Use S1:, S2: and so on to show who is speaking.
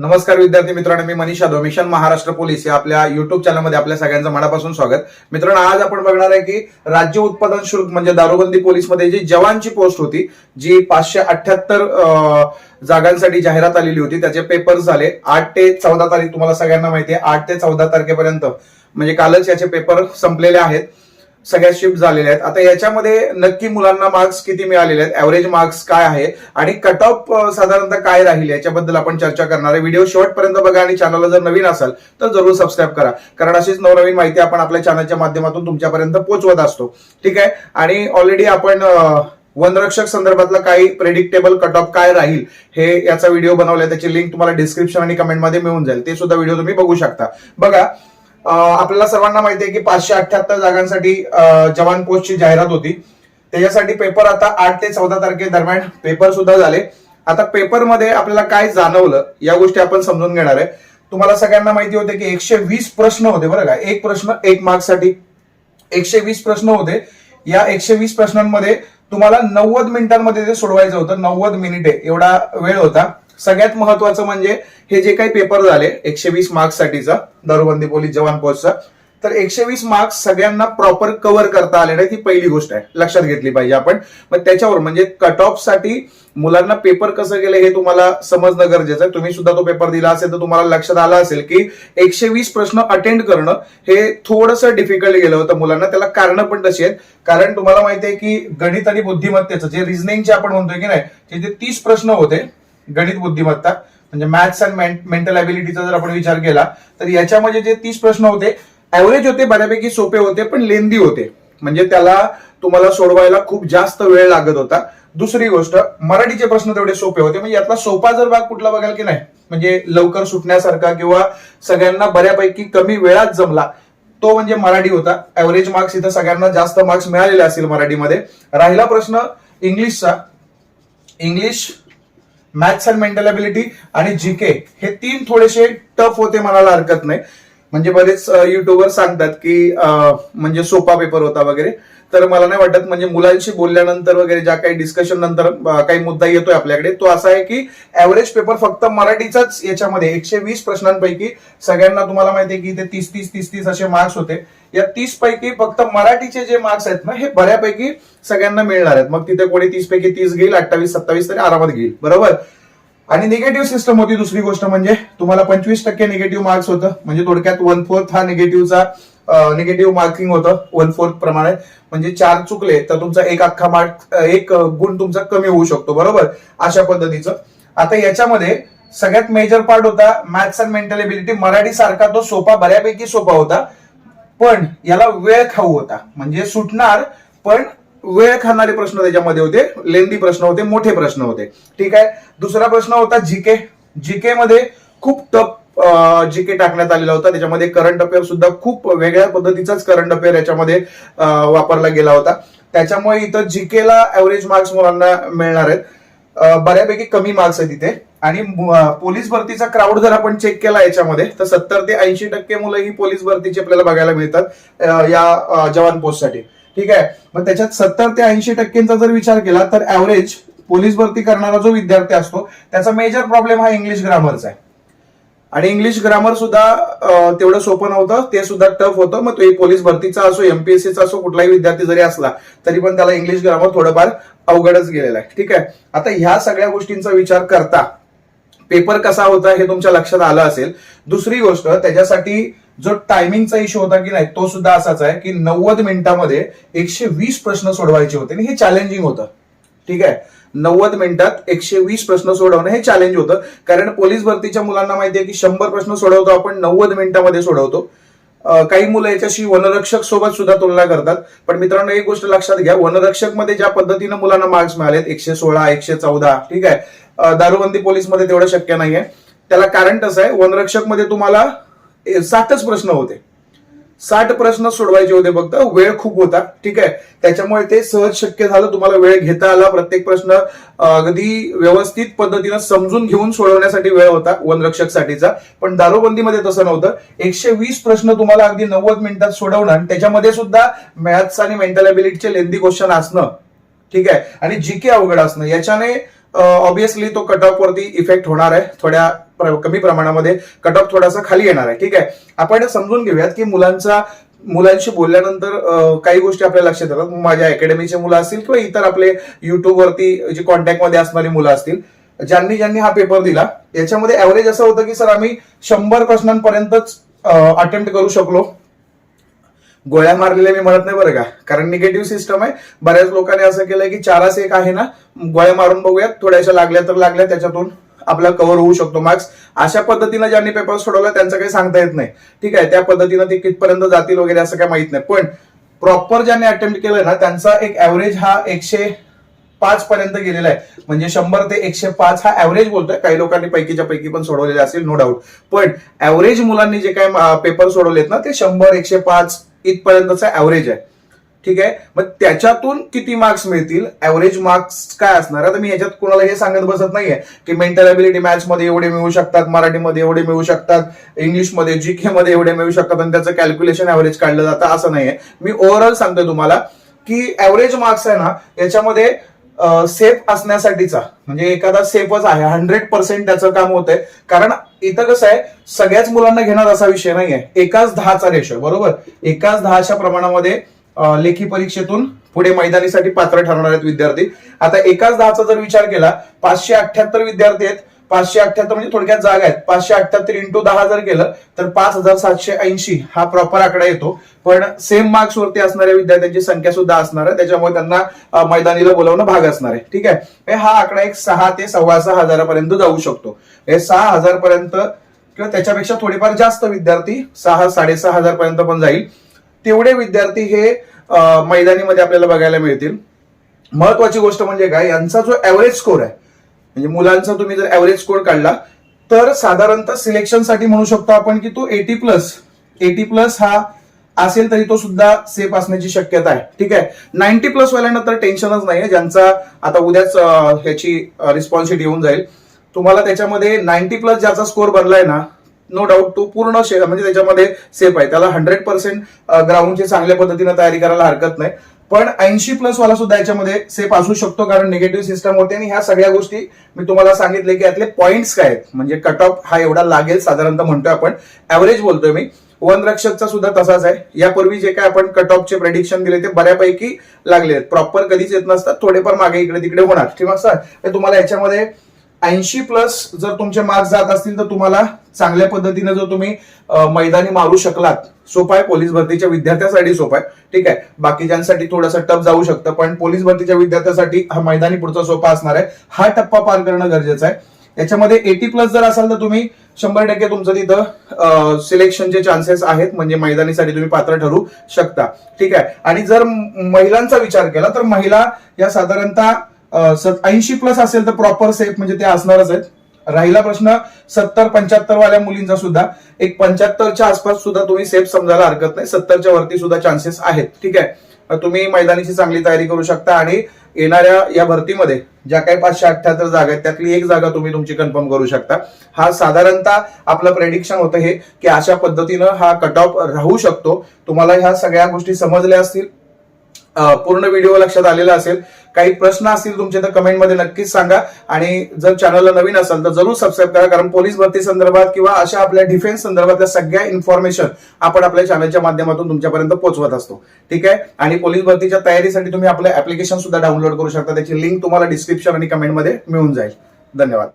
S1: नमस्कार विद्यार्थी मित्रांनो मी मनीष यादव मिशन महाराष्ट्र पोलीस या आपल्या युट्यूब चॅनलमध्ये आपल्या सगळ्यांचं मनापासून स्वागत. मित्रांनो आज आपण बघणार आहे की राज्य उत्पादन शुल्क म्हणजे दारूबंदी पोलीसमध्ये जी जवानची पोस्ट होती जी पाचशे अठ्याहत्तर जागांसाठी जाहिरात आलेली होती त्याचे पेपर झाले. आठ ते चौदा तारीख तुम्हाला सगळ्यांना माहिती आहे आठ ते चौदा तारखेपर्यंत म्हणजे कालच याचे पेपर संपलेले आहेत. सगळ्या शिफ्ट झालेल्या आहेत. आता याच्यामध्ये नक्की मुलांना मार्क्स किती मिळालेले आहेत? ऍव्हरेज मार्क्स काय आहे? आणि कट ऑफ साधारणतः काय राहील? याच्याबद्दल आपण चर्चा करणार आहे. व्हिडिओ शेवटपर्यंत बघा आणि चॅनलला जर नवीन असाल तर जरूर सबस्क्राईब करा. कारण अशीच नवनवीन माहिती आपण आपल्या चॅनलच्या माध्यमातून तुमच्यापर्यंत पोहोचवत असतो. ठीक आहे? आणि ऑलरेडी आपण वनरक्षक संदर्भातलं काही प्रेडिक्टेबल कट ऑफ काय राहील हे याचा व्हिडिओ बनवलाय. त्याची लिंक तुम्हाला डिस्क्रिप्शन आणि कमेंटमध्ये मिळून जाईल. ते सुद्धा व्हिडिओ तुम्ही बघू शकता. बघा आपल्याला सर्वांना माहिती आहे की पाचशे अठ्याहत्तर जागांसाठी जवान पोस्टची जाहिरात होती. त्याच्यासाठी पेपर आता आठ ते चौदा तारखे दरम्यान पेपर सुद्धा झाले. आता पेपरमध्ये आपल्याला काय जाणवलं या गोष्टी आपण समजून घेणार आहे. तुम्हाला सगळ्यांना माहिती होते की एकशे वीस प्रश्न होते बरं का. एक प्रश्न एक मार्क्ससाठी एकशे वीस प्रश्न होते. या एकशे वीस प्रश्नांमध्ये तुम्हाला नव्वद मिनिटांमध्ये ते सोडवायचं होतं. नव्वद मिनिटे. एवढा वेळ होता. सगळ्यात महत्वाचं म्हणजे हे जे काही पेपर झाले एकशे वीस मार्क्स साठीचा दारूबंदी पोलीस जवान पोस्टचा तर एकशे वीस मार्क्स सगळ्यांना प्रॉपर कव्हर करता आले नाही ती पहिली गोष्ट आहे. लक्षात घेतली पाहिजे आपण. मग त्याच्यावर म्हणजे कट ऑफसाठी मुलांना पेपर कसं गेलं हे तुम्हाला समजणं गरजेचं आहे. तुम्ही सुद्धा तो पेपर दिला असेल तर तुम्हाला लक्षात आलं असेल की एकशे वीस प्रश्न अटेंड करणं हे थोडंसं डिफिकल्ट गेलं होतं मुलांना. त्याला कारण पण तशी आहेत. कारण तुम्हाला माहिती आहे की गणित आणि बुद्धिमत्तेचं जे रिझनिंगचे आपण म्हणतोय की नाही ते जे तीस प्रश्न होते गणित बुद्धिमत्ता म्हणजे मॅथ्स अँड मेंटल अबिलिटीचा जर आपण विचार केला तर याच्यामध्ये जे तीस प्रश्न होते ऍव्हरेज होते बऱ्यापैकी सोपे होते पण लेंदी होते. म्हणजे त्याला तुम्हाला सोडवायला खूप जास्त वेळ लागत होता. दुसरी गोष्ट मराठीचे प्रश्न तेवढे सोपे होते. म्हणजे यातला सोपा जर भाग कुठला बघाल की नाही म्हणजे लवकर सुटण्यासारखा किंवा सगळ्यांना बऱ्यापैकी कमी वेळात जमला तो म्हणजे मराठी होता. ऍव्हरेज मार्क्स इथं सगळ्यांना जास्त मार्क्स मिळालेले असतील मराठीमध्ये. राहिला प्रश्न इंग्लिशचा. English maths and mental ability आणि जीके हे तीन थोडेसे टफ होते म्हणायला हरकत नाही. म्हणजे बरेच युट्यूबर सांगतात की म्हणजे सोपा पेपर होता वगैरे. तर मला नाही वाटत म्हणजे मुलांशी बोलल्यानंतर वगैरे ज्या काही डिस्कशन नंतर काही मुद्दा येतोय आपल्याकडे तो असा आहे की ऍव्हरेज पेपर फक्त मराठीचाच याच्यामध्ये एकशे वीस प्रश्नांपैकी सगळ्यांना तुम्हाला माहिती आहे की ते तीस तीस तीस तीस असे मार्क्स होते. या तीस पैकी फक्त मराठीचे जे मार्क्स आहेत ना हे बऱ्यापैकी सगळ्यांना मिळणार आहेत. मग तिथे कोणी तीस पैकी तीस घेईल अठ्ठावीस सत्तावीस तरी आरामात घेईल. बरोबर? आणि निगेटिव्ह सिस्टम होती दुसरी गोष्ट म्हणजे तुम्हाला पंचवीस टक्के निगेटिव्ह मार्क्स होतं. म्हणजे थोडक्यात वन फोर्थ हा निगेटिव्हचा निगेटिव्ह मार्किंग होतं वन फोर्थ प्रमाणे. म्हणजे चार चुकले तर तुमचा एक अख्खा मार्क एक गुण तुमचा कमी होऊ शकतो. बरोबर? अशा पद्धतीचं. आता याच्यामध्ये सगळ्यात मेजर पार्ट होता maths and mental ability Marathi सारखा तो सोपा बऱ्यापैकी सोपा होता. पण याला वेळ खाऊ होता. म्हणजे सुटणार पण वेळ खाणारे प्रश्न त्याच्यामध्ये होते. लेंदी प्रश्न होते मोठे प्रश्न होते. ठीक आहे? दुसरा प्रश्न होता जीके जीके मध्ये खूप टफ जीके टाकण्यात आलेला होता. त्याच्यामध्ये करंट अफेअर सुद्धा खूप वेगळ्या पद्धतीचाच करंट अफेअर याच्यामध्ये वापरला गेला होता. त्याच्यामुळे इथं जीकेला ऍव्हरेज मार्क्स मुलांना मिळणार आहेत. बऱ्यापैकी कमी मार्क्स आहेत इथे. आणि पोलीस भरतीचा क्राऊड जर आपण चेक केला याच्यामध्ये तर सत्तर ते ऐंशी टक्के मुलं ही पोलीस भरतीची आपल्याला बघायला मिळतात या जवान पोस्टसाठी. ठीक आहे? मग त्याच्यात सत्तर ते ऐंशी टक्क्यांचा जर विचार केला तर ऍव्हरेज पोलीस भरती करणारा जो विद्यार्थी असतो त्याचा मेजर प्रॉब्लेम हा इंग्लिश ग्रामरचा आहे. आणि इंग्लिश ग्रामर सुद्धा तेवढं सोपं नव्हतं. ते सुद्धा टफ होतं. मग तो पोलीस भरतीचा असो एमपीएससीचा असो कुठलाही विद्यार्थी जरी असला तरी पण त्याला इंग्लिश ग्रामर थोडंफार अवघडच गेलेलं आहे. ठीक आहे? आता ह्या सगळ्या गोष्टींचा विचार करता पेपर कसा होता हे तुमच्या लक्षात आलं असेल. दुसरी गोष्ट त्याच्यासाठी जो टायमिंगचा इश्यू होता की नाही तो सुद्धा असाच आहे की नव्वद मिनिटामध्ये एकशे वीस प्रश्न सोडवायचे होते. आणि हे चॅलेंजिंग होतं. ठीक आहे? नव्वद मिनिटात एकशे वीस प्रश्न सोडवणं हे चॅलेंज होतं. कारण पोलीस भरतीच्या मुलांना माहिती आहे की शंभर प्रश्न सोडवतो आपण नव्वद मिनिटामध्ये सोडवतो. काही मुलं याच्याशी वनरक्षक सोबत सुद्धा तुलना करतात. पण मित्रांनो एक गोष्ट लक्षात घ्या वनरक्षकमध्ये ज्या पद्धतीनं मुलांना मार्क्स मिळालेत एकशे सोळा एकशे चौदा ठीक आहे? दारूबंदी पोलीसमध्ये तेवढं शक्य नाहीये. त्याला कारण कसं आहे वनरक्षकमध्ये तुम्हाला सातच साठच प्रश्न होते. साठ प्रश्न सोडवायचे होते फक्त. वेळ खूप होता. ठीक आहे? त्याच्यामुळे ते सहज शक्य झालं. तुम्हाला वेळ घेता आला. प्रत्येक प्रश्न अगदी व्यवस्थित पद्धतीनं समजून घेऊन सोडवण्यासाठी वेळ होता वनरक्षकसाठीचा पण दारूबंदीमध्ये तसं नव्हतं. एकशे वीस प्रश्न तुम्हाला अगदी नव्वद मिनिटात सोडवणं आणि त्याच्यामध्ये सुद्धा मॅथ्स आणि मेंटल अबिलिटीचे लेंदी क्वेश्चन असणं. ठीक आहे? आणि जीके अवघड असणं. याच्याने ऑब्विसली तो कट ऑफ वरती इफेक्ट होणार आहे. थोड्या कमी प्रमाणामध्ये कट ऑफ थोडासा खाली येणार आहे. ठीक आहे? आपण समजून घेऊयात की मुलांचा मुलांशी बोलल्यानंतर काही गोष्टी आपल्या लक्षात येतात. माझ्या अकॅडमीचे मुलं असतील किंवा इतर आपले युट्यूबवरती जे कॉन्टॅक्टमध्ये असणारी मुलं असतील ज्यांनी ज्यांनी हा पेपर दिला याच्यामध्ये ऍव्हरेज असं होतं की सर आम्ही शंभर प्रश्नांपर्यंतच अटेम्प्ट करू शकलो. गोळ्या मारलेल्या मी म्हणत नाही बरं का. कारण निगेटिव्ह सिस्टम आहे. बऱ्याच लोकांनी असं केलंय की चारास एक आहे ना गोळ्या मारून बघूयात. थोड्याशा लागल्या तर लागल्या त्याच्यातून आपला कव्हर होऊ शकतो. मार्क्स अशा पद्धतीनं ज्यांनी पेपर सोडवला त्यांचं काही सांगता येत नाही. ठीक आहे? त्या पद्धतीनं ते कितपर्यंत जातील वगैरे असं काही माहीत नाही. पण प्रॉपर ज्यांनी अटेम्प्ट केलंय ना त्यांचा एक ऍव्हरेज हा एकशे पाच पर्यंत गेलेला आहे. म्हणजे शंभर ते एकशे पाच हा ऍव्हरेज बोलतोय. काही लोकांनी पैकीच्या पैकी पण सोडवलेले असेल नो डाऊट पण ऍव्हरेज मुलांनी जे काय पेपर सोडवलेत ना ते शंभर एकशे पाच इथपर्यंतचा ऍव्हरेज आहे. ठीक आहे? मग त्याच्यातून किती मार्क्स मिळतील? ऍव्हरेज मार्क्स काय असणार? आता मी ह्याच्यात कुणाला हे सांगत बसत नाहीये की मेंटल अबिलिटी मॅथ्समध्ये एवढे मिळू शकतात मराठीमध्ये एवढे मिळू शकतात इंग्लिशमध्ये जीके मध्ये एवढे मिळू शकतात आणि त्याचं कॅल्क्युलेशन ऍव्हरेज काढलं जातं असं नाहीये. मी ओव्हरऑल सांगतो तुम्हाला की ऍव्हरेज मार्क्स आहे ना याच्यामध्ये सेफ असण्यासाठीचा म्हणजे एखादा सेफच आहे. हंड्रेड पर्सेंट त्याचं काम होतंय. कारण इथं कसं आहे सगळ्याच मुलांना घेणार असा विषय नाहीये. एकाच दहाचा रेशो बरोबर? एकाच दहाच्या प्रमाणामध्ये लेखी परीक्षेतून पुढे मैदानीसाठी पात्र ठरणार आहेत विद्यार्थी. आता एकाच दहाचा जर विचार केला पाचशे अठ्याहत्तर विद्यार्थी आहेत. पाचशे अठ्याहत्तर म्हणजे थोडक्यात जागा आहेत. पाचशे अठ्याहत्तर इंटू दहा जर केलं तर पाच हजार सातशे ऐंशी हा प्रॉपर आकडा येतो. पण सेम मार्क्स वरती असणाऱ्या विद्यार्थ्यांची संख्या सुद्धा असणार आहे. त्याच्यामुळे त्यांना मैदानीला बोलावणं भाग असणार आहे. ठीक आहे? हा आकडा एक सहा ते सव्वा सहा हजारापर्यंत जाऊ शकतो. हे सहा हजार पर्यंत किंवा त्याच्यापेक्षा थोडेफार जास्त विद्यार्थी सहा साडेसहा हजार पर्यंत पण जाईल. तेवढे विद्यार्थी हे मैदानी मैदानीमध्ये आपल्याला बघायला मिळतील. महत्वाची गोष्ट म्हणजे काय यांचा जो ऍव्हरेज स्कोर आहे म्हणजे मुलांचा तुम्ही जर ऍव्हरेज स्कोर काढला तर साधारणतः सिलेक्शनसाठी म्हणू शकतो आपण की तो एटी प्लस एटी प्लस हा असेल तरी तो सुद्धा सेफ असण्याची शक्यता आहे. ठीक आहे? नाईन्टी प्लस वाल्यांना तर टेन्शनच नाही ज्यांचा आता उद्याच ह्याची रिस्पॉन्सिट येऊन जाईल. तुम्हाला त्याच्यामध्ये नाईन्टी प्लस ज्याचा स्कोर बनलाय ना नो डाऊट तो पूर्ण म्हणजे त्याच्यामध्ये सेफ आहे. त्याला हंड्रेड पर्सेंट ग्राउंडची चांगल्या पद्धतीने तयारी करायला हरकत नाही. पण ऐंशी प्लस वाला सुद्धा याच्यामध्ये सेफ असू शकतो कारण निगेटिव्ह सिस्टम होते आणि ह्या सगळ्या गोष्टी मी तुम्हाला सांगितले की यातले पॉईंट्स काय आहेत. म्हणजे कट ऑफ हा एवढा लागेल साधारणतः म्हणतोय आपण. ऍव्हरेज बोलतोय मी. वनरक्षकचा सुद्धा तसाच आहे. यापूर्वी जे काय आपण कट ऑफचे प्रेडिक्शन दिले ते बऱ्यापैकी लागले आहेत. प्रॉपर कधीच येत नसतात. थोडेफार मागे इकडे तिकडे होणार. किंवा सर तुम्हाला याच्यामध्ये ऐंशी प्लस जर तुमचे मार्क्स जात असतील तर तुम्हाला चांगल्या पद्धतीने जर तुम्ही मैदानी मारू शकलात सोपं आहे पोलीस भरतीच्या विद्यार्थ्यासाठी सोपं आहे ठीक आहे? बाकीच्यांसाठी थोडंसं टप जाऊ शकतं पण पोलीस भरतीच्या विद्यार्थ्यासाठी हा मैदानी पुढचा सोपा असणार आहे. हा टप्पा पार करणं गरजेचं आहे. याच्यामध्ये एटी प्लस जर असाल तर तुम्ही शंभर टक्के तुमचं तिथं सिलेक्शनचे चान्सेस आहेत म्हणजे मैदानीसाठी तुम्ही पात्र ठरू शकता. ठीक आहे? आणि जर महिलांचा विचार केला तर महिला या साधारणतः ऐंशी प्लस असेल तर प्रॉपर सेफ म्हणजे ते असणारच आहेत. राहिला प्रश्न सत्तर पंच्याहत्तर वाल्या मुलींचा सुद्धा. एक पंच्याहत्तरच्या आसपास सुद्धा तुम्ही सेफ समजायला हरकत नाही. सत्तरच्या वरती सुद्धा चान्सेस आहेत. ठीक आहे? तुम्ही मैदानीची चांगली तयारी करू शकता आणि येणाऱ्या या भरतीमध्ये ज्या काही पाचशे अठ्ठ्याहत्तर जागा आहेत त्यातली एक जागा तुम्ही तुमची कन्फर्म करू शकता. हा साधारणतः आपलं प्रेडिक्शन होतं हे की अशा पद्धतीनं हा कट ऑफ राहू शकतो. तुम्हाला ह्या सगळ्या गोष्टी समजल्या असतील. पूर्ण व्हिडिओ लक्षात आलेला असेल. काही प्रश्न असतील तुमचे तर कमेंटमध्ये नक्कीच सांगा. आणि जर चॅनलला नवीन असाल तर जरूर सबस्क्राईब करा कारण पोलीस भरती संदर्भात किंवा अशा आपल्या डिफेन्स संदर्भातल्या सगळ्या इन्फॉर्मेशन आपण आपल्या चॅनलच्या माध्यमातून तुमच्यापर्यंत पोहोचवत असतो. ठीक आहे? आणि पोलीस भरतीच्या तयारीसाठी तुम्ही आपलं ऍप्लिकेशन सुद्धा डाउनलोड करू शकता. त्याची लिंक तुम्हाला डिस्क्रिप्शन आणि कमेंटमध्ये मिळून जाईल. धन्यवाद.